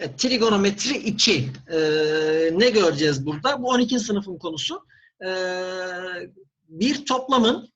Evet, trigonometri 2. Ee, ne göreceğiz burada? Bu 12. sınıfın konusu. Ee, bir toplamın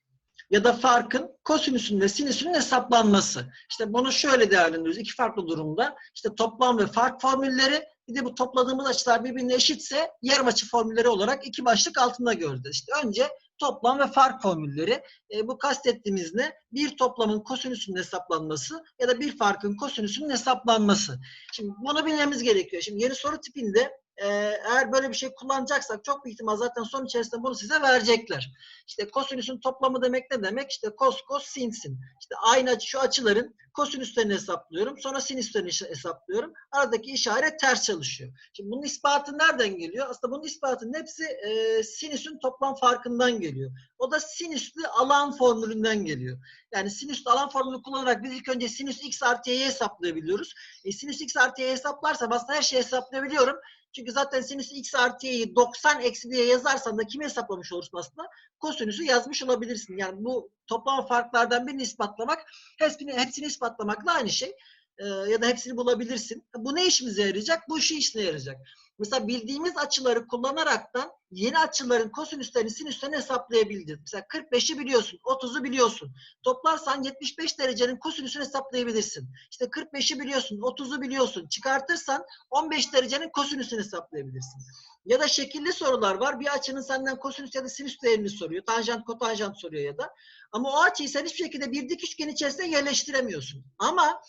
ya da farkın kosinüsün ve sinüsünün hesaplanması. İşte bunu şöyle değerlendiriyoruz. İki farklı durumda. İşte toplam ve fark formülleri bir de bu topladığımız açılar birbirine eşitse yarım açı formülleri olarak iki başlık altında göreceğiz. İşte önce toplam ve fark formülleri. E, bu kastettiğimiz ne? Bir toplamın kosinüsünün hesaplanması ya da bir farkın kosinüsünün hesaplanması. Şimdi bunu bilmemiz gerekiyor. Şimdi yeni soru tipinde e, eğer böyle bir şey kullanacaksak çok büyük ihtimal zaten son içerisinde bunu size verecekler. İşte kosinüsün toplamı demek ne demek? İşte kos kos sin sin. İşte aynı açı, şu açıların kosinüslerini hesaplıyorum. Sonra sinüslerini hesaplıyorum. Aradaki işaret ters çalışıyor. Şimdi bunun ispatı nereden geliyor? Aslında bunun ispatının hepsi e, sinüsün toplam farkından geliyor. O da sinüslü alan formülünden geliyor. Yani sinüslü alan formülü kullanarak biz ilk önce sinüs x artı y'yi hesaplayabiliyoruz. E, sinüs x artı y'yi hesaplarsam aslında her şeyi hesaplayabiliyorum. Çünkü zaten sinüs x artı y'yi 90 eksi diye yazarsan da kimi hesaplamış olursun aslında? Kosinüsü yazmış olabilirsin. Yani bu toplam farklardan birini ispatlamak hepsini, hepsini ispatlamakla aynı şey. Ee, ya da hepsini bulabilirsin. Bu ne işimize yarayacak? Bu şu işine yarayacak. Mesela bildiğimiz açıları kullanaraktan yeni açıların kosinüslerini sinüslerini hesaplayabiliriz. Mesela 45'i biliyorsun, 30'u biliyorsun. Toplarsan 75 derecenin kosinüsünü hesaplayabilirsin. İşte 45'i biliyorsun, 30'u biliyorsun. Çıkartırsan 15 derecenin kosinüsünü hesaplayabilirsin. Ya da şekilli sorular var. Bir açının senden kosinüs ya da sinüs değerini soruyor. Tanjant, kotanjant soruyor ya da. Ama o açıyı sen hiçbir şekilde bir dik üçgen içerisinde yerleştiremiyorsun. Ama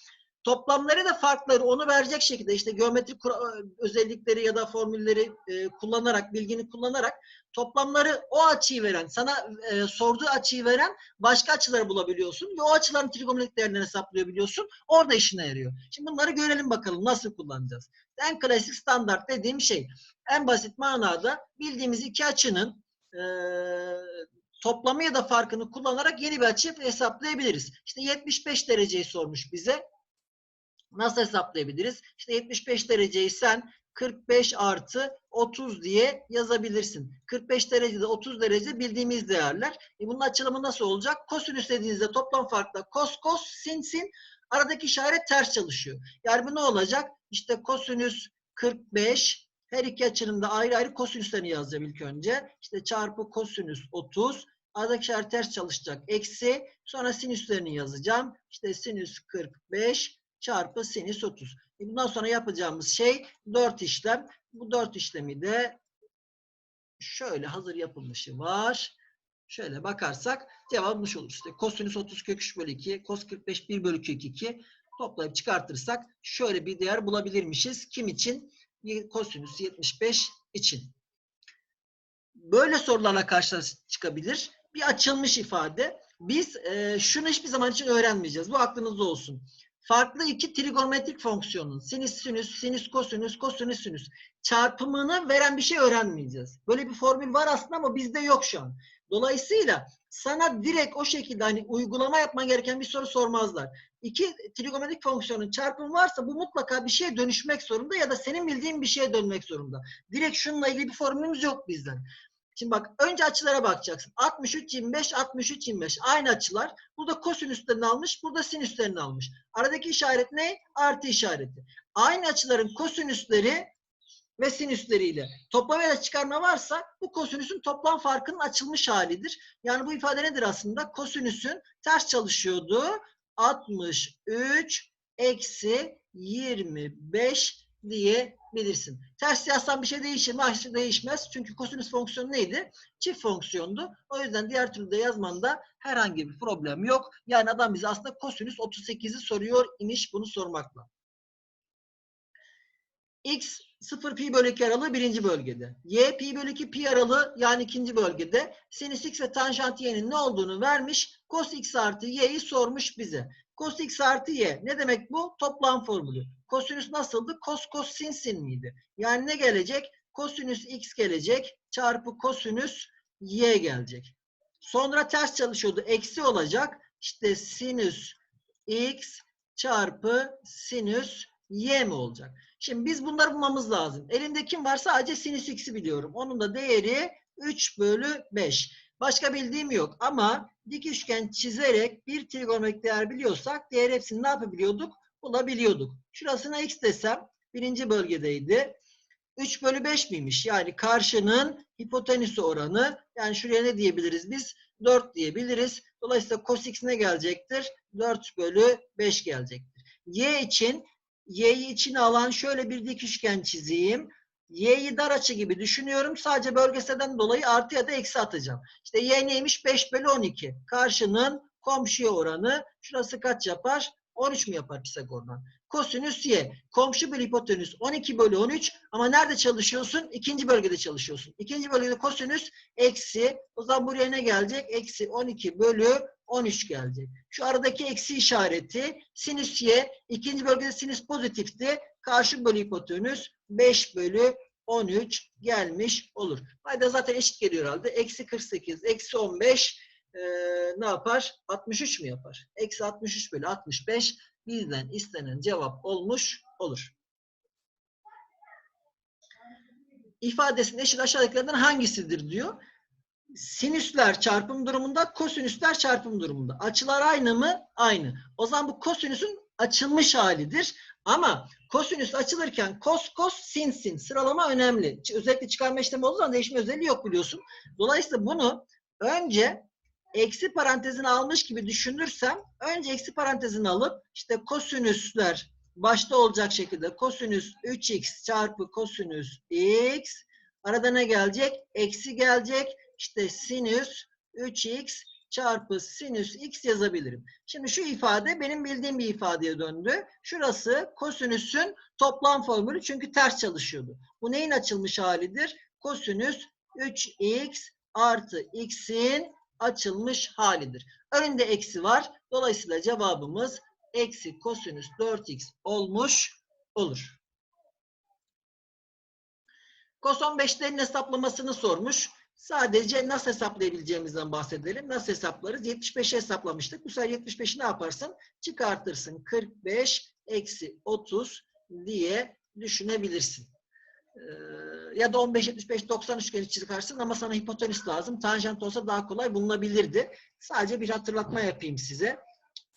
toplamları da farkları onu verecek şekilde işte geometrik özellikleri ya da formülleri e, kullanarak, bilgini kullanarak toplamları o açıyı veren, sana e, sorduğu açıyı veren başka açıları bulabiliyorsun ve o açıların trigonometrik değerlerini hesaplayabiliyorsun. Orada işine yarıyor. Şimdi bunları görelim bakalım nasıl kullanacağız. En klasik standart dediğim şey en basit manada bildiğimiz iki açının e, toplamı ya da farkını kullanarak yeni bir açı hesaplayabiliriz. İşte 75 dereceyi sormuş bize. Nasıl hesaplayabiliriz? İşte 75 dereceyi sen 45 artı 30 diye yazabilirsin. 45 derecede 30 derece bildiğimiz değerler. E bunun açılımı nasıl olacak? Kosinüs dediğinizde toplam farkla kos kos sin sin aradaki işaret ters çalışıyor. Yani bu ne olacak? İşte kosinüs 45 her iki açının da ayrı ayrı kosinüslerini yazacağım ilk önce. İşte çarpı kosinüs 30 aradaki işaret ters çalışacak. Eksi sonra sinüslerini yazacağım. İşte sinüs 45 çarpı sinüs 30. E bundan sonra yapacağımız şey 4 işlem. Bu 4 işlemi de şöyle hazır yapılmışı var. Şöyle bakarsak cevabımız olur. İşte kosinüs 30 kök 3 bölü 2, kos 45 1 bölü kök 2 toplayıp çıkartırsak şöyle bir değer bulabilirmişiz. Kim için? Kosinüs 75 için. Böyle sorularla karşına çıkabilir. Bir açılmış ifade. Biz e, şunu hiçbir zaman için öğrenmeyeceğiz. Bu aklınızda olsun farklı iki trigonometrik fonksiyonun sinüs sinüs, sinüs kosinüs, kosinüs sinüs çarpımını veren bir şey öğrenmeyeceğiz. Böyle bir formül var aslında ama bizde yok şu an. Dolayısıyla sana direkt o şekilde hani uygulama yapman gereken bir soru sormazlar. İki trigonometrik fonksiyonun çarpımı varsa bu mutlaka bir şeye dönüşmek zorunda ya da senin bildiğin bir şeye dönmek zorunda. Direkt şununla ilgili bir formülümüz yok bizden. Şimdi bak önce açılara bakacaksın. 63 25 63 25 aynı açılar. Burada kosinüslerini almış, burada sinüslerini almış. Aradaki işaret ne? Artı işareti. Aynı açıların kosinüsleri ve sinüsleriyle toplama ya çıkarma varsa bu kosinüsün toplam farkının açılmış halidir. Yani bu ifade nedir aslında? Kosinüsün ters çalışıyordu. 63 eksi 25 diyebilirsin. Ters yazsam bir şey değişir mi? Hayır değişmez. Çünkü kosinüs fonksiyonu neydi? Çift fonksiyondu. O yüzden diğer türlü de yazmanda herhangi bir problem yok. Yani adam bize aslında kosinüs 38'i soruyor imiş bunu sormakla. X 0 pi bölü 2 aralığı birinci bölgede. Y pi bölü 2 pi aralığı yani ikinci bölgede. Sinüs x ve tanjant y'nin ne olduğunu vermiş. Cos x artı y'yi sormuş bize. Cos x artı y. Ne demek bu? Toplam formülü. Kosinüs nasıldı? Kos kos sin sin miydi? Yani ne gelecek? Kosinüs x gelecek. Çarpı kosinüs y gelecek. Sonra ters çalışıyordu. Eksi olacak. İşte sinüs x çarpı sinüs y mi olacak? Şimdi biz bunları bulmamız lazım. Elimde kim var? Sadece sinüs x'i biliyorum. Onun da değeri 3 bölü 5. Başka bildiğim yok. Ama dik üçgen çizerek bir trigonometrik değer biliyorsak diğer hepsini ne yapabiliyorduk? Bulabiliyorduk. Şurasına x desem birinci bölgedeydi. 3 bölü 5 miymiş? Yani karşının hipotenüsü oranı. Yani şuraya ne diyebiliriz biz? 4 diyebiliriz. Dolayısıyla cos x ne gelecektir? 4 bölü 5 gelecektir. Y için y'yi içine alan şöyle bir dik üçgen çizeyim. Y'yi dar açı gibi düşünüyorum. Sadece bölgeselden dolayı artı ya da eksi atacağım. İşte y neymiş? 5 bölü 12. Karşının komşuya oranı. Şurası kaç yapar? 13 mi yapar Pisagor'dan? Kosinüs y. Komşu bölü hipotenüs 12 bölü 13. Ama nerede çalışıyorsun? İkinci bölgede çalışıyorsun. İkinci bölgede kosinüs eksi. O zaman buraya ne gelecek? Eksi 12 bölü 13 gelecek. Şu aradaki eksi işareti sinüs y. ikinci bölgede sinüs pozitifti. Karşı bölü hipotenüs 5 bölü 13 gelmiş olur. Hayda zaten eşit geliyor herhalde. Eksi 48, eksi 15 eee, ne yapar? 63 mi yapar? Eksi 63 bölü 65 bizden istenen cevap olmuş olur. İfadesinin eşit aşağıdakilerden hangisidir diyor. Sinüsler çarpım durumunda, kosinüsler çarpım durumunda. Açılar aynı mı? Aynı. O zaman bu kosinüsün açılmış halidir. Ama kosinüs açılırken kos kos sin sin sıralama önemli. Özellikle çıkarma işlemi olduğu zaman değişme özelliği yok biliyorsun. Dolayısıyla bunu önce eksi parantezini almış gibi düşünürsem önce eksi parantezini alıp işte kosinüsler başta olacak şekilde kosinüs 3x çarpı kosinüs x arada ne gelecek? Eksi gelecek. İşte sinüs 3x çarpı sinüs x yazabilirim. Şimdi şu ifade benim bildiğim bir ifadeye döndü. Şurası kosinüsün toplam formülü çünkü ters çalışıyordu. Bu neyin açılmış halidir? Kosinüs 3x artı x'in açılmış halidir. Önünde eksi var. Dolayısıyla cevabımız eksi kosinüs 4x olmuş olur. Kos 15'lerin hesaplamasını sormuş. Sadece nasıl hesaplayabileceğimizden bahsedelim. Nasıl hesaplarız? 75'i hesaplamıştık. Bu sefer 75'i ne yaparsın? Çıkartırsın. 45 eksi 30 diye düşünebilirsin. Ee, ya da 15, 75, 90 üçgeni çıkarsın ama sana hipotenüs lazım. Tanjant olsa daha kolay bulunabilirdi. Sadece bir hatırlatma yapayım size.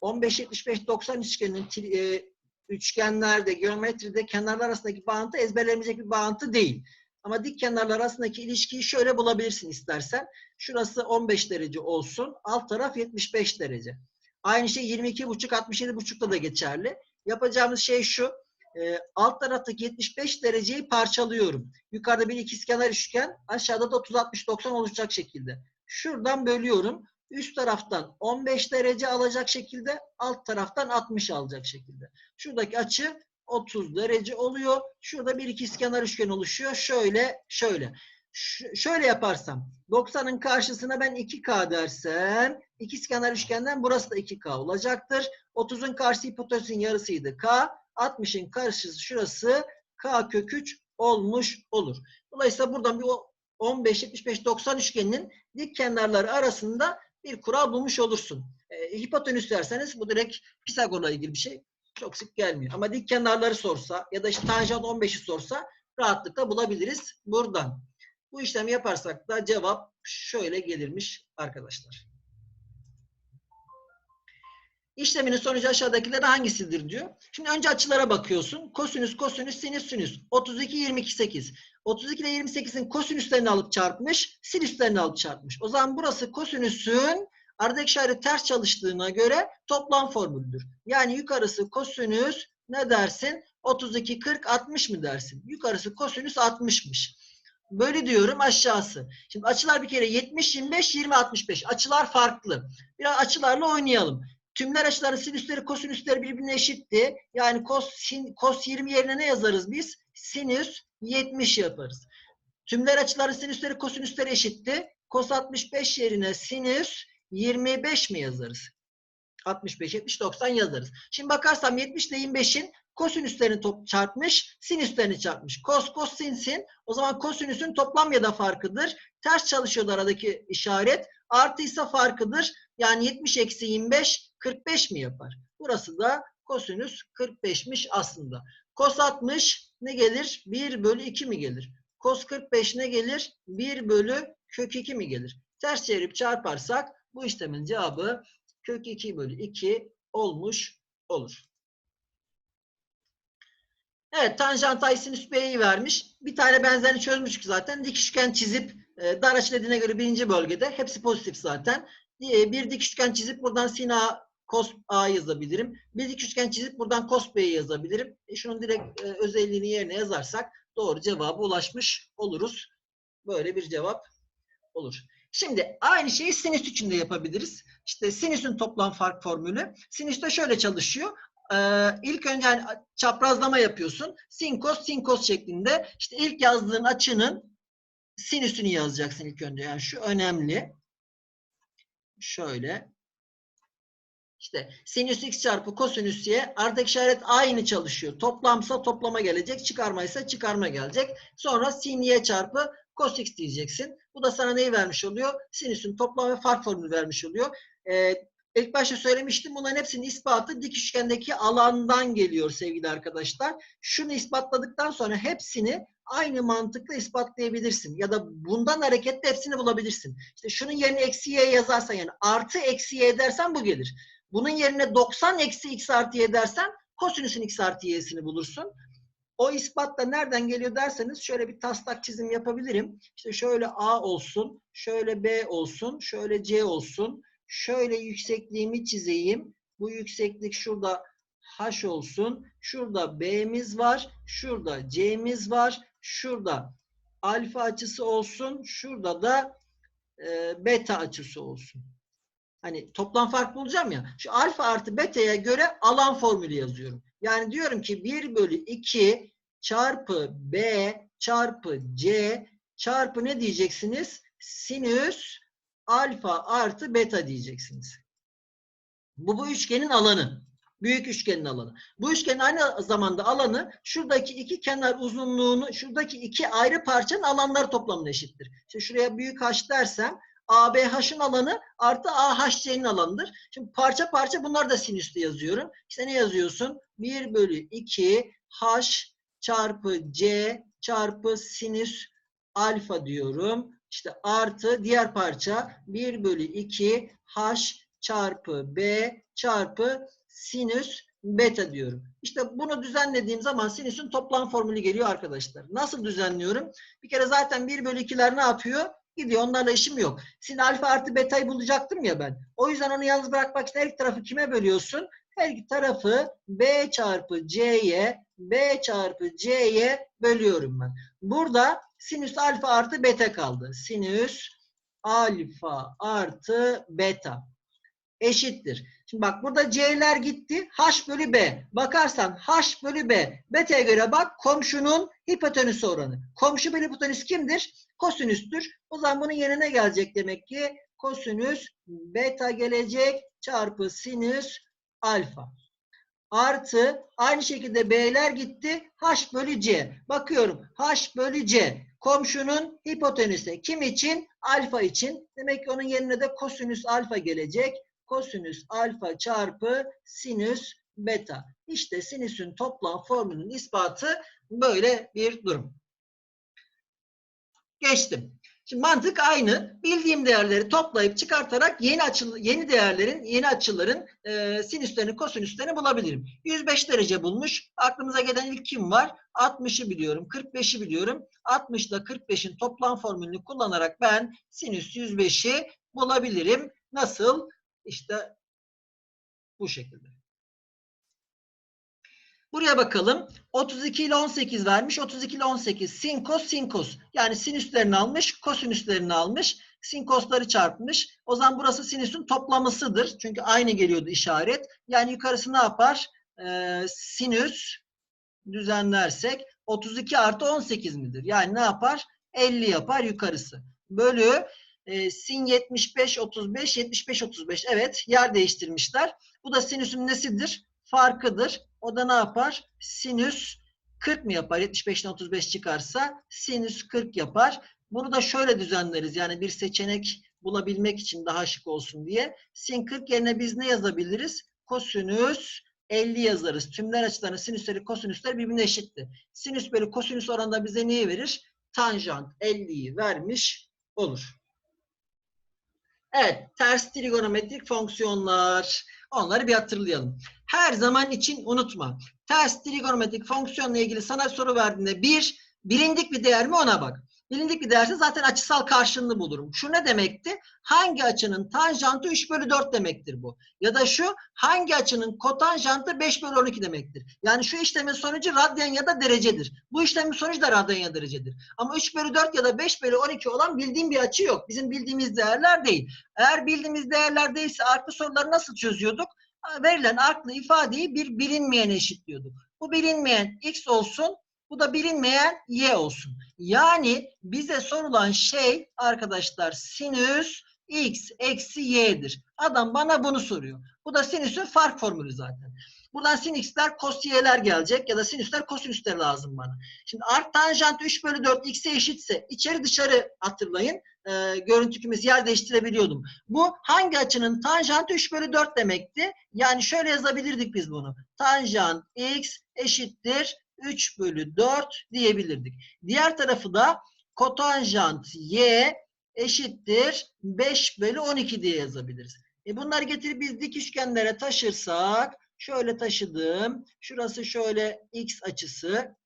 15, 75, 90 üçgenin e, üçgenlerde, geometride kenarlar arasındaki bağıntı ezberlenecek bir bağıntı değil. Ama dik kenarlar arasındaki ilişkiyi şöyle bulabilirsin istersen. Şurası 15 derece olsun. Alt taraf 75 derece. Aynı şey 22,5 67,5'da da geçerli. Yapacağımız şey şu. e, alt taraftaki 75 dereceyi parçalıyorum. Yukarıda bir ikizkenar üçgen, aşağıda da 30 60 90 olacak şekilde. Şuradan bölüyorum. Üst taraftan 15 derece alacak şekilde, alt taraftan 60 alacak şekilde. Şuradaki açı 30 derece oluyor. Şurada bir ikizkenar üçgen oluşuyor. Şöyle, şöyle. Ş- şöyle yaparsam 90'ın karşısına ben 2K dersem ikizkenar üçgenden burası da 2K olacaktır. 30'un karşısı hipotenüsün yarısıydı K. 60'ın karşısı şurası K kök 3 olmuş olur. Dolayısıyla buradan bir o 15, 75, 90 üçgeninin dik kenarları arasında bir kural bulmuş olursun. E, hipotenüs derseniz bu direkt Pisagor'la ilgili bir şey çok sık gelmiyor. Ama dik kenarları sorsa ya da işte tanjant 15'i sorsa rahatlıkla bulabiliriz buradan. Bu işlemi yaparsak da cevap şöyle gelirmiş arkadaşlar. İşleminin sonucu aşağıdakilerden hangisidir diyor. Şimdi önce açılara bakıyorsun. Kosinüs, kosinüs, sinüs, sinüs. 32, 22, 8. 32 ile 28'in kosinüslerini alıp çarpmış, sinüslerini alıp çarpmış. O zaman burası kosinüsün aradaki işaret ters çalıştığına göre toplam formüldür. Yani yukarısı kosinüs ne dersin? 32, 40, 60 mı dersin? Yukarısı kosinüs 60'mış. Böyle diyorum aşağısı. Şimdi açılar bir kere 70, 25, 20, 65. Açılar farklı. Biraz açılarla oynayalım. Tümler açıların sinüsleri, kosinüsleri birbirine eşitti. Yani kos, sin, kos 20 yerine ne yazarız biz? Sinüs 70 yaparız. Tümler açıların sinüsleri, kosinüsleri eşitti. Kos 65 yerine sinüs 25 mi yazarız? 65, 70, 90 yazarız. Şimdi bakarsam 70 ile 25'in kosinüslerini top çarpmış, sinüslerini çarpmış. Kos, kos, sin, sin. O zaman kosinüsün toplam ya da farkıdır. Ters çalışıyordu aradaki işaret. Artıysa farkıdır. Yani 70 eksi 25, 45 mi yapar? Burası da kosinüs 45'miş aslında. Kos 60 ne gelir? 1 bölü 2 mi gelir? Kos 45 ne gelir? 1 bölü kök 2 mi gelir? Ters çevirip çarparsak bu işlemin cevabı kök 2 bölü 2 olmuş olur. Evet, tanjant ay sinüs B'yi vermiş. Bir tane benzerini çözmüştük zaten. Dik üçgen çizip e, dar açı dediğine göre birinci bölgede. Hepsi pozitif zaten. E, bir dik üçgen çizip buradan sin A, cos A yazabilirim. Bir dik üçgen çizip buradan cos B'yi yazabilirim. E, şunun direkt e, özelliğini yerine yazarsak doğru cevaba ulaşmış oluruz. Böyle bir cevap olur. Şimdi aynı şeyi sinüs için de yapabiliriz. İşte sinüsün toplam fark formülü. Sinüs de şöyle çalışıyor. Ee, ilk önce hani çaprazlama yapıyorsun. Sin kos, sin kos şeklinde. İşte ilk yazdığın açının sinüsünü yazacaksın ilk önce. Yani şu önemli. Şöyle. İşte sinüs x çarpı kosinüs y artık işaret aynı çalışıyor. Toplamsa toplama gelecek. Çıkarmaysa çıkarma gelecek. Sonra sin y çarpı cos x diyeceksin. Bu da sana neyi vermiş oluyor? Sinüsün toplam ve fark formülü vermiş oluyor. Ee, ilk başta söylemiştim. Bunların hepsinin ispatı dik üçgendeki alandan geliyor sevgili arkadaşlar. Şunu ispatladıktan sonra hepsini aynı mantıkla ispatlayabilirsin. Ya da bundan hareketle hepsini bulabilirsin. İşte şunun yerine eksi y yazarsan yani artı eksi y dersen bu gelir. Bunun yerine 90 eksi x artı y dersen kosinüsün x artı y'sini bulursun. O ispat da nereden geliyor derseniz şöyle bir taslak çizim yapabilirim. İşte şöyle A olsun, şöyle B olsun, şöyle C olsun. Şöyle yüksekliğimi çizeyim. Bu yükseklik şurada H olsun. Şurada B'miz var. Şurada C'miz var. Şurada alfa açısı olsun. Şurada da e, beta açısı olsun. Hani toplam fark bulacağım ya. Şu alfa artı beta'ya göre alan formülü yazıyorum. Yani diyorum ki 1 bölü 2 çarpı B çarpı C çarpı ne diyeceksiniz? Sinüs alfa artı beta diyeceksiniz. Bu bu üçgenin alanı. Büyük üçgenin alanı. Bu üçgenin aynı zamanda alanı şuradaki iki kenar uzunluğunu şuradaki iki ayrı parçanın alanları toplamına eşittir. İşte şuraya büyük H dersem ABH'ın alanı artı AHC'nin alanıdır. Şimdi parça parça bunlar da sinüslü yazıyorum. İşte ne yazıyorsun? 1 bölü 2 H çarpı C çarpı sinüs alfa diyorum. İşte artı diğer parça 1 bölü 2 H çarpı B çarpı sinüs beta diyorum. İşte bunu düzenlediğim zaman sinüsün toplam formülü geliyor arkadaşlar. Nasıl düzenliyorum? Bir kere zaten 1 bölü 2'ler ne yapıyor? Gidiyor. Onlarla işim yok. Sin alfa artı beta'yı bulacaktım ya ben. O yüzden onu yalnız bırakmak için her iki tarafı kime bölüyorsun? Her iki tarafı B çarpı C'ye B çarpı C'ye bölüyorum ben. Burada sinüs alfa artı beta kaldı. Sinüs alfa artı beta eşittir. Şimdi bak burada C'ler gitti. H bölü B. Bakarsan H bölü B. Beta'ya göre bak komşunun hipotenüs oranı. Komşu bölü hipotenüs kimdir? Kosinüstür. O zaman bunun yerine gelecek demek ki kosinüs beta gelecek çarpı sinüs alfa. Artı aynı şekilde B'ler gitti. H bölü C. Bakıyorum. H bölü C. Komşunun hipotenüsü. Kim için? Alfa için. Demek ki onun yerine de kosinüs alfa gelecek. Kosinüs alfa çarpı sinüs beta. İşte sinüsün toplam formülünün ispatı böyle bir durum. Geçtim. Şimdi mantık aynı. Bildiğim değerleri toplayıp çıkartarak yeni açı, yeni değerlerin, yeni açıların e, sinüslerini, kosinüslerini bulabilirim. 105 derece bulmuş. Aklımıza gelen ilk kim var? 60'ı biliyorum, 45'i biliyorum. 60 ile 45'in toplam formülünü kullanarak ben sinüs 105'i bulabilirim. Nasıl? İşte bu şekilde. Buraya bakalım. 32 ile 18 vermiş. 32 ile 18 sin kos sin kos. Yani sinüslerini almış, kosinüslerini almış. Sin kosları çarpmış. O zaman burası sinüsün toplamısıdır. Çünkü aynı geliyordu işaret. Yani yukarısı ne yapar? Ee, sinüs düzenlersek 32 artı 18 midir? Yani ne yapar? 50 yapar yukarısı. Bölü e, sin 75 35 75 35. Evet yer değiştirmişler. Bu da sinüsün nesidir? Farkıdır. O da ne yapar? Sinüs 40 mı yapar? 75'ten 35 çıkarsa sinüs 40 yapar. Bunu da şöyle düzenleriz. Yani bir seçenek bulabilmek için daha şık olsun diye. Sin 40 yerine biz ne yazabiliriz? Kosinüs 50 yazarız. Tümler açılarının sinüsleri, kosinüsler birbirine eşittir. Sinüs bölü kosinüs oranında bize neyi verir? Tanjant 50'yi vermiş olur. Evet, ters trigonometrik fonksiyonlar. Onları bir hatırlayalım. Her zaman için unutma. Ters trigonometrik fonksiyonla ilgili sana soru verdiğinde bir, bilindik bir değer mi ona bak. Bilindik bir değerse zaten açısal karşılığını bulurum. Şu ne demekti? Hangi açının tanjantı 3 bölü 4 demektir bu. Ya da şu hangi açının kotanjantı 5 bölü 12 demektir. Yani şu işlemin sonucu radyan ya da derecedir. Bu işlemin sonucu da radyan ya da derecedir. Ama 3 bölü 4 ya da 5 bölü 12 olan bildiğim bir açı yok. Bizim bildiğimiz değerler değil. Eğer bildiğimiz değerler değilse arka soruları nasıl çözüyorduk? Verilen aklı ifadeyi bir bilinmeyene eşitliyorduk. Bu bilinmeyen x olsun, bu da bilinmeyen y olsun. Yani bize sorulan şey arkadaşlar sinüs x eksi y'dir. Adam bana bunu soruyor. Bu da sinüsün fark formülü zaten. Buradan sin x'ler cos y'ler gelecek ya da sinüsler kosinüsler lazım bana. Şimdi art tanjant 3 bölü 4 x'e eşitse içeri dışarı hatırlayın. E, görüntü kümesi yer değiştirebiliyordum. Bu hangi açının tanjantı 3 bölü 4 demekti. Yani şöyle yazabilirdik biz bunu. Tanjant x eşittir 3 bölü 4 diyebilirdik. Diğer tarafı da kotanjant y eşittir 5 bölü 12 diye yazabiliriz. E bunları getirip biz dik üçgenlere taşırsak şöyle taşıdım. Şurası şöyle x açısı.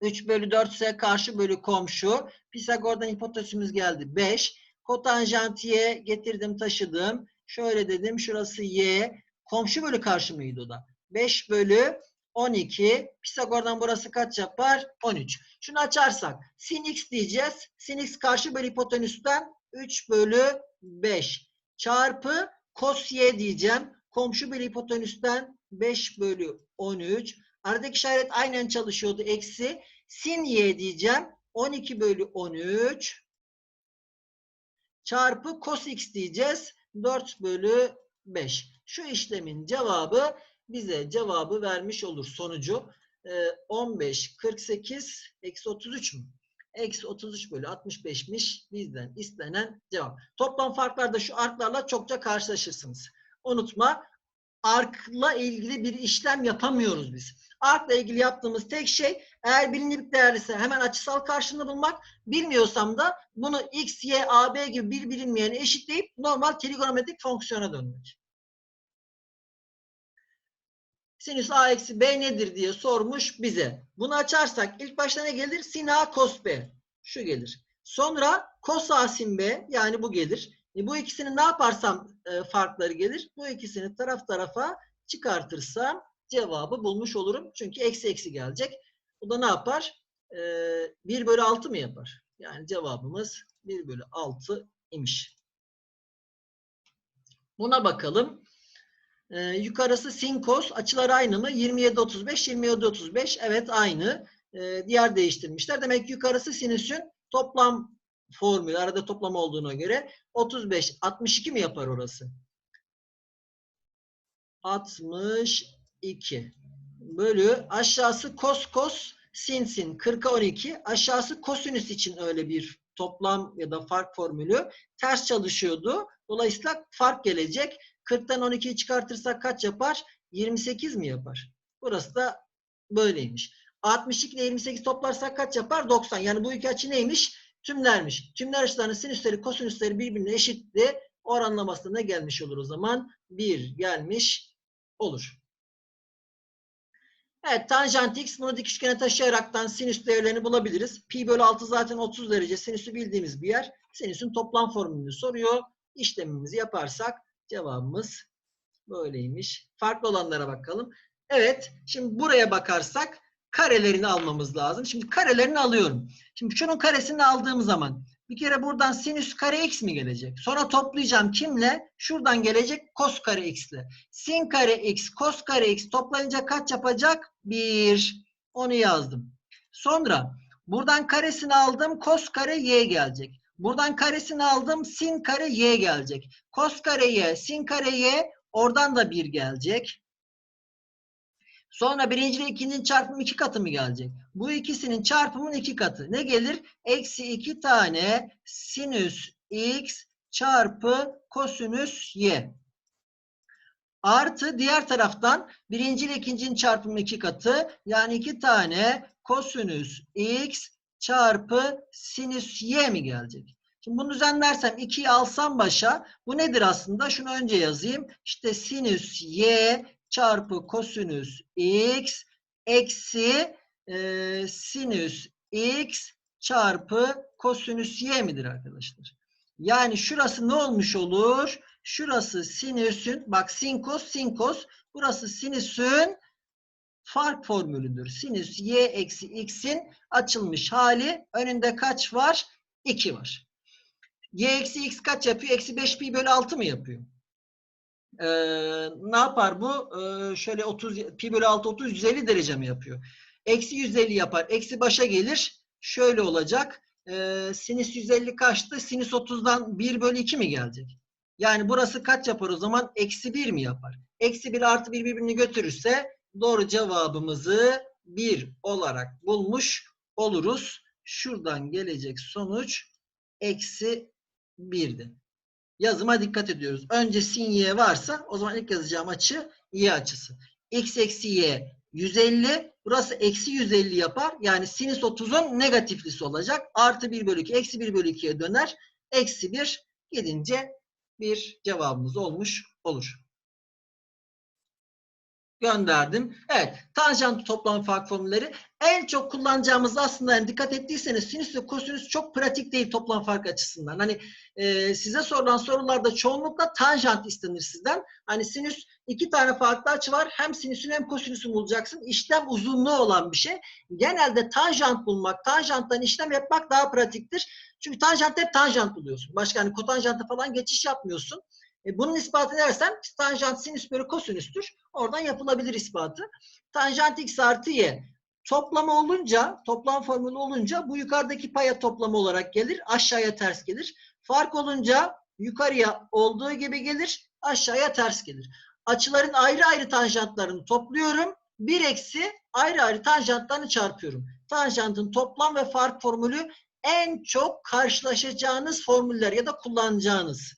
3 bölü 4 ise karşı bölü komşu. Pisagor'dan hipotezimiz geldi 5. Kotanjant y getirdim taşıdım. Şöyle dedim şurası y. Komşu bölü karşı mıydı o da? 5 bölü 12. Pisagor'dan burası kaç yapar? 13. Şunu açarsak sin x diyeceğiz. Sin x karşı bölü hipotenüsten 3 bölü 5 çarpı cos y diyeceğim. Komşu bölü hipotenüsten 5 bölü 13. Aradaki işaret aynen çalışıyordu. Eksi sin y diyeceğim. 12 bölü 13 çarpı cos x diyeceğiz. 4 bölü 5. Şu işlemin cevabı bize cevabı vermiş olur sonucu. 15, 48, eksi 33 mü? Eksi 33 bölü 65'miş bizden istenen cevap. Toplam farklarda şu arklarla çokça karşılaşırsınız. Unutma arkla ilgili bir işlem yapamıyoruz biz. Arkla ilgili yaptığımız tek şey eğer bilinlik değerliyse hemen açısal karşılığını bulmak. Bilmiyorsam da bunu x, y, a, b gibi bir bilinmeyeni eşitleyip normal trigonometrik fonksiyona dönmek. Sinüs a eksi b nedir diye sormuş bize. Bunu açarsak ilk başta ne gelir? Sin a cos b. Şu gelir. Sonra cos a sin b yani bu gelir. E bu ikisini ne yaparsam e, farkları gelir. Bu ikisini taraf tarafa çıkartırsam cevabı bulmuş olurum. Çünkü eksi eksi gelecek. Bu da ne yapar? E, 1 bölü 6 mı yapar? Yani cevabımız 1 bölü 6 imiş. Buna bakalım. Ee, yukarısı sin kos. Açılar aynı mı? 27 35 27 35. Evet aynı. Ee, diğer değiştirmişler. Demek ki yukarısı sinüsün toplam formülü. Arada toplam olduğuna göre 35 62 mi yapar orası? 62 bölü aşağısı kos kos sin sin 40'a 12 aşağısı kosinüs için öyle bir toplam ya da fark formülü ters çalışıyordu. Dolayısıyla fark gelecek. 40'tan 12'yi çıkartırsak kaç yapar? 28 mi yapar? Burası da böyleymiş. 62 ile 28 toplarsak kaç yapar? 90. Yani bu iki açı neymiş? Tümlermiş. Tümler açılarının sinüsleri, kosinüsleri birbirine eşitti. Oranlamasına ne gelmiş olur o zaman? 1 gelmiş olur. Evet, tanjant x bunu dik üçgene taşıyaraktan sinüs değerlerini bulabiliriz. Pi bölü 6 zaten 30 derece. Sinüsü bildiğimiz bir yer. Sinüsün toplam formülünü soruyor. İşlemimizi yaparsak cevabımız böyleymiş. Farklı olanlara bakalım. Evet, şimdi buraya bakarsak karelerini almamız lazım. Şimdi karelerini alıyorum. Şimdi şunun karesini aldığım zaman bir kere buradan sinüs kare x mi gelecek? Sonra toplayacağım kimle? Şuradan gelecek kos kare x ile. Sin kare x, kos kare x toplayınca kaç yapacak? 1. Onu yazdım. Sonra buradan karesini aldım. Kos kare y gelecek. Buradan karesini aldım. Sin kare y gelecek. Kos kare y, sin kare y oradan da 1 gelecek. Sonra birinci ile ikincinin çarpımı iki katı mı gelecek? Bu ikisinin çarpımının iki katı. Ne gelir? Eksi iki tane sinüs x çarpı kosinüs y. Artı diğer taraftan birinci ile ikincinin çarpımı iki katı. Yani iki tane kosinüs x çarpı sinüs y mi gelecek? Şimdi bunu düzenlersem 2'yi alsam başa bu nedir aslında? Şunu önce yazayım. İşte sinüs y çarpı kosinüs x eksi e, sinüs x çarpı kosinüs y midir arkadaşlar? Yani şurası ne olmuş olur? Şurası sinüsün, bak sin kos sin kos. Burası sinüsün fark formülüdür. Sinüs y eksi x'in açılmış hali. Önünde kaç var? 2 var. y eksi x kaç yapıyor? Eksi 5 pi bölü 6 mı yapıyor? Ee, ne yapar bu? Ee, şöyle 30 pi bölü 6 30 150 derece mi yapıyor? Eksi 150 yapar. Eksi başa gelir. Şöyle olacak. Ee, sinüs 150 kaçtı? Sinüs 30'dan 1 bölü 2 mi gelecek? Yani burası kaç yapar o zaman? Eksi 1 mi yapar? Eksi 1 artı 1 birbirini götürürse doğru cevabımızı 1 olarak bulmuş oluruz. Şuradan gelecek sonuç eksi 1'di. Yazıma dikkat ediyoruz. Önce sin y varsa o zaman ilk yazacağım açı y açısı. x eksi y 150. Burası eksi 150 yapar. Yani sinüs 30'un negatiflisi olacak. Artı 1 bölü 2. Eksi 1 bölü 2'ye döner. Eksi 1 gidince bir cevabımız olmuş olur. Gönderdim. Evet. Tanjant toplam fark formülleri. En çok kullanacağımız aslında yani dikkat ettiyseniz sinüs ve kosinüs çok pratik değil toplam fark açısından. Hani e, size sorulan sorularda çoğunlukla tanjant istenir sizden. Hani sinüs iki tane farklı açı var. Hem sinüsün hem kosinüsün bulacaksın. İşlem uzunluğu olan bir şey. Genelde tanjant bulmak, tanjanttan işlem yapmak daha pratiktir. Çünkü tanjant hep tanjant buluyorsun. Başka hani kotanjanta falan geçiş yapmıyorsun. E, bunun ispatı edersem tanjant sinüs bölü kosinüstür. Oradan yapılabilir ispatı. Tanjant x artı y. Toplama olunca, toplam formülü olunca bu yukarıdaki paya toplama olarak gelir. Aşağıya ters gelir. Fark olunca yukarıya olduğu gibi gelir. Aşağıya ters gelir. Açıların ayrı ayrı tanjantlarını topluyorum. Bir eksi ayrı ayrı tanjantlarını çarpıyorum. Tanjantın toplam ve fark formülü en çok karşılaşacağınız formüller ya da kullanacağınız.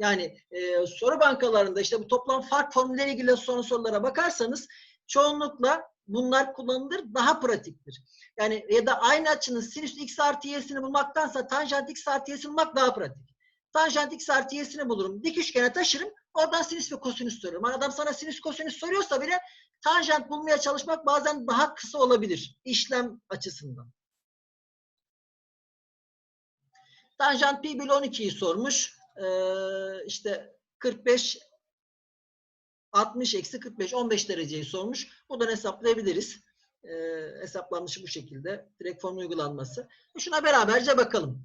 Yani e, soru bankalarında işte bu toplam fark formülleriyle ilgili son sorulara bakarsanız çoğunlukla bunlar kullanılır. Daha pratiktir. Yani ya da aynı açının sinüs x artı y'sini bulmaktansa tanjant x artı y'sini bulmak daha pratik. Tanjant x artı y'sini bulurum. Dik üçgene taşırım. Oradan sinüs ve kosinüs soruyorum. Adam sana sinüs kosinüs soruyorsa bile tanjant bulmaya çalışmak bazen daha kısa olabilir. işlem açısından. Tanjant pi bölü 12'yi sormuş. Ee, işte 45 60 eksi 45 15 dereceyi sormuş. Buradan hesaplayabiliriz. Ee, hesaplanmışı bu şekilde. Direkt formül uygulanması. Şuna beraberce bakalım.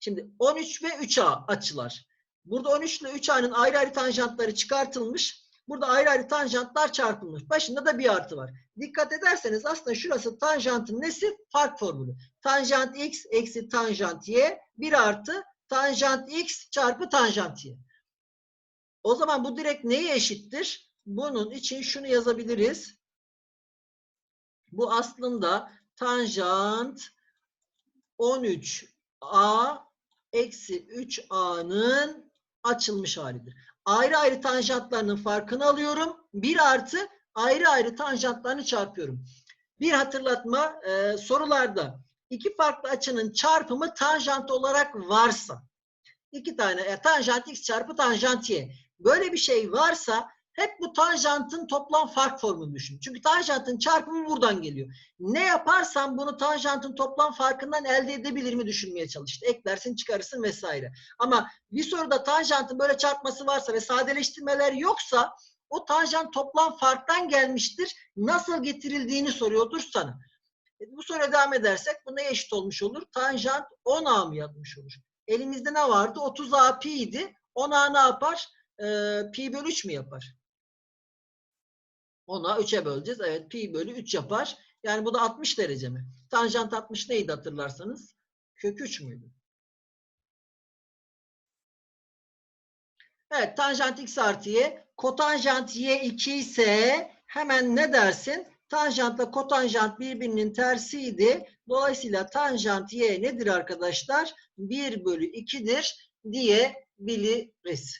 Şimdi 13 ve 3A açılar. Burada 13 ile 3A'nın ayrı ayrı tanjantları çıkartılmış. Burada ayrı ayrı tanjantlar çarpılmış. Başında da bir artı var. Dikkat ederseniz aslında şurası tanjantın nesi? Fark formülü. Tanjant x eksi tanjant y bir artı tanjant x çarpı tanjant y. O zaman bu direkt neye eşittir? Bunun için şunu yazabiliriz. Bu aslında tanjant 13a eksi 3a'nın açılmış halidir. Ayrı ayrı tanjantlarının farkını alıyorum. Bir artı ayrı ayrı tanjantlarını çarpıyorum. Bir hatırlatma e, sorularda iki farklı açının çarpımı tanjant olarak varsa iki tane e, tanjant x çarpı tanjant y böyle bir şey varsa hep bu tanjantın toplam fark formülünü düşün. Çünkü tanjantın çarpımı buradan geliyor. Ne yaparsam bunu tanjantın toplam farkından elde edebilir mi düşünmeye çalıştı. Eklersin çıkarırsın vesaire. Ama bir soruda tanjantın böyle çarpması varsa ve sadeleştirmeler yoksa o tanjant toplam farktan gelmiştir. Nasıl getirildiğini soruyordur sana. E, bu soruya devam edersek bu neye eşit olmuş olur? Tanjant 10A mı yapmış olur? Elimizde ne vardı? 30A pi idi. 10A ne yapar? Ee, pi bölü 3 mü yapar? 10'a 3'e böleceğiz. Evet pi bölü 3 yapar. Yani bu da 60 derece mi? Tanjant 60 neydi hatırlarsanız? Kök 3 müydü? Evet tanjant x artı y. Kotanjant y 2 ise hemen ne dersin? Tanjantla kotanjant birbirinin tersiydi. Dolayısıyla tanjant y nedir arkadaşlar? 1 bölü 2'dir diyebiliriz.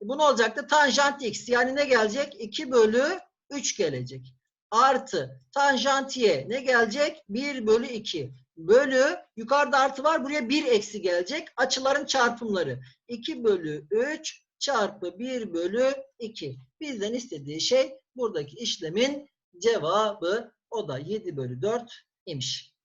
Bu ne olacaktı? Tanjant x yani ne gelecek? 2 bölü 3 gelecek. Artı tanjant y ne gelecek? 1 bölü 2. bölü yukarıda artı var buraya 1 eksi gelecek. Açıların çarpımları. 2 bölü 3 çarpı 1 bölü 2. Bizden istediği şey buradaki işlemin cevabı. O da 7 bölü 4 imiş.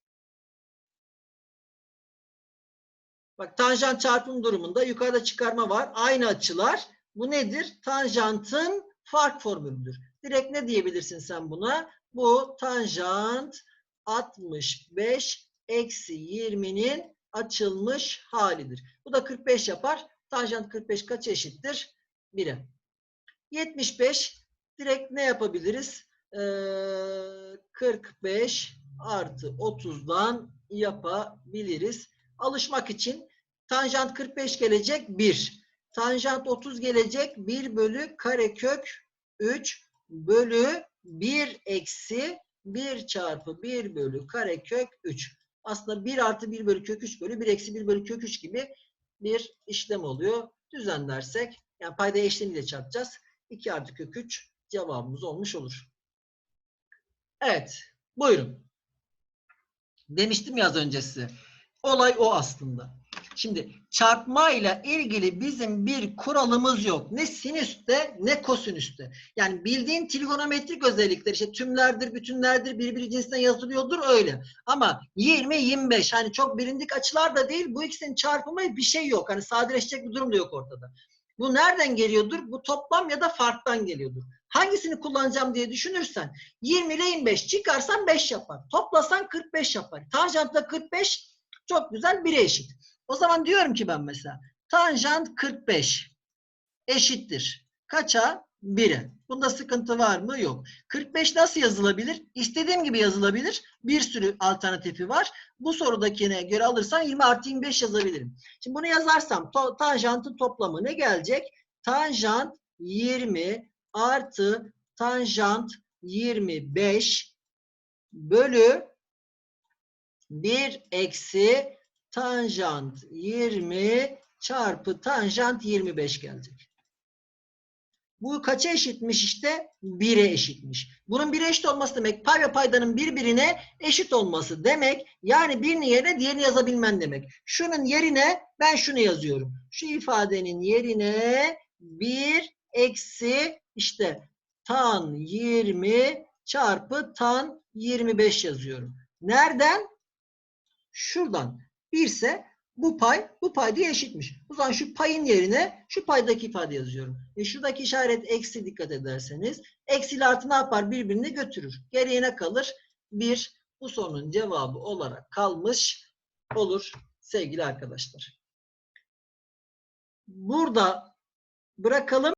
Bak tanjant çarpım durumunda yukarıda çıkarma var. Aynı açılar. Bu nedir? Tanjantın fark formülüdür. Direkt ne diyebilirsin sen buna? Bu tanjant 65 eksi 20'nin açılmış halidir. Bu da 45 yapar. Tanjant 45 kaç eşittir? 1'e. 75 direkt ne yapabiliriz? Ee, 45 artı 30'dan yapabiliriz. Alışmak için tanjant 45 gelecek 1. Tanjant 30 gelecek 1 bölü karekök 3 bölü 1 eksi 1 çarpı 1 bölü karekök 3. Aslında 1 artı 1 bölü kök 3 bölü 1 eksi 1 bölü kök 3 gibi bir işlem oluyor. Düzenlersek yani payda eşleniyle çarpacağız. 2 artı kök 3 cevabımız olmuş olur. Evet. Buyurun. Demiştim ya az önce size. Olay o aslında. Şimdi çarpma ile ilgili bizim bir kuralımız yok. Ne sinüste ne kosinüste. Yani bildiğin trigonometrik özellikler işte tümlerdir, bütünlerdir, birbiri cinsinden yazılıyordur öyle. Ama 20, 25 hani çok bilindik açılar da değil. Bu ikisinin çarpımı bir şey yok. Hani sadeleşecek bir durum da yok ortada. Bu nereden geliyordur? Bu toplam ya da farktan geliyordur. Hangisini kullanacağım diye düşünürsen 20 ile 25 çıkarsan 5 yapar. Toplasan 45 yapar. Tanjantta 45 çok güzel 1'e eşit. O zaman diyorum ki ben mesela tanjant 45 eşittir. Kaça? 1'e. Bunda sıkıntı var mı? Yok. 45 nasıl yazılabilir? İstediğim gibi yazılabilir. Bir sürü alternatifi var. Bu sorudakine göre alırsan 20 artı 25 yazabilirim. Şimdi bunu yazarsam to tanjantın toplamı ne gelecek? Tanjant 20 artı tanjant 25 bölü 1 eksi tanjant 20 çarpı tanjant 25 gelecek. Bu kaça eşitmiş işte? 1'e eşitmiş. Bunun 1'e eşit olması demek pay ve paydanın birbirine eşit olması demek. Yani birinin yerine diğerini yazabilmen demek. Şunun yerine ben şunu yazıyorum. Şu ifadenin yerine 1 eksi işte tan 20 çarpı tan 25 yazıyorum. Nereden? Şuradan. 1 ise bu pay bu payda eşitmiş. O zaman şu payın yerine şu paydaki ifade yazıyorum. E şuradaki işaret eksi dikkat ederseniz. Eksi ile artı ne yapar? Birbirini götürür. Geriye ne kalır? 1. Bu sorunun cevabı olarak kalmış olur sevgili arkadaşlar. Burada bırakalım.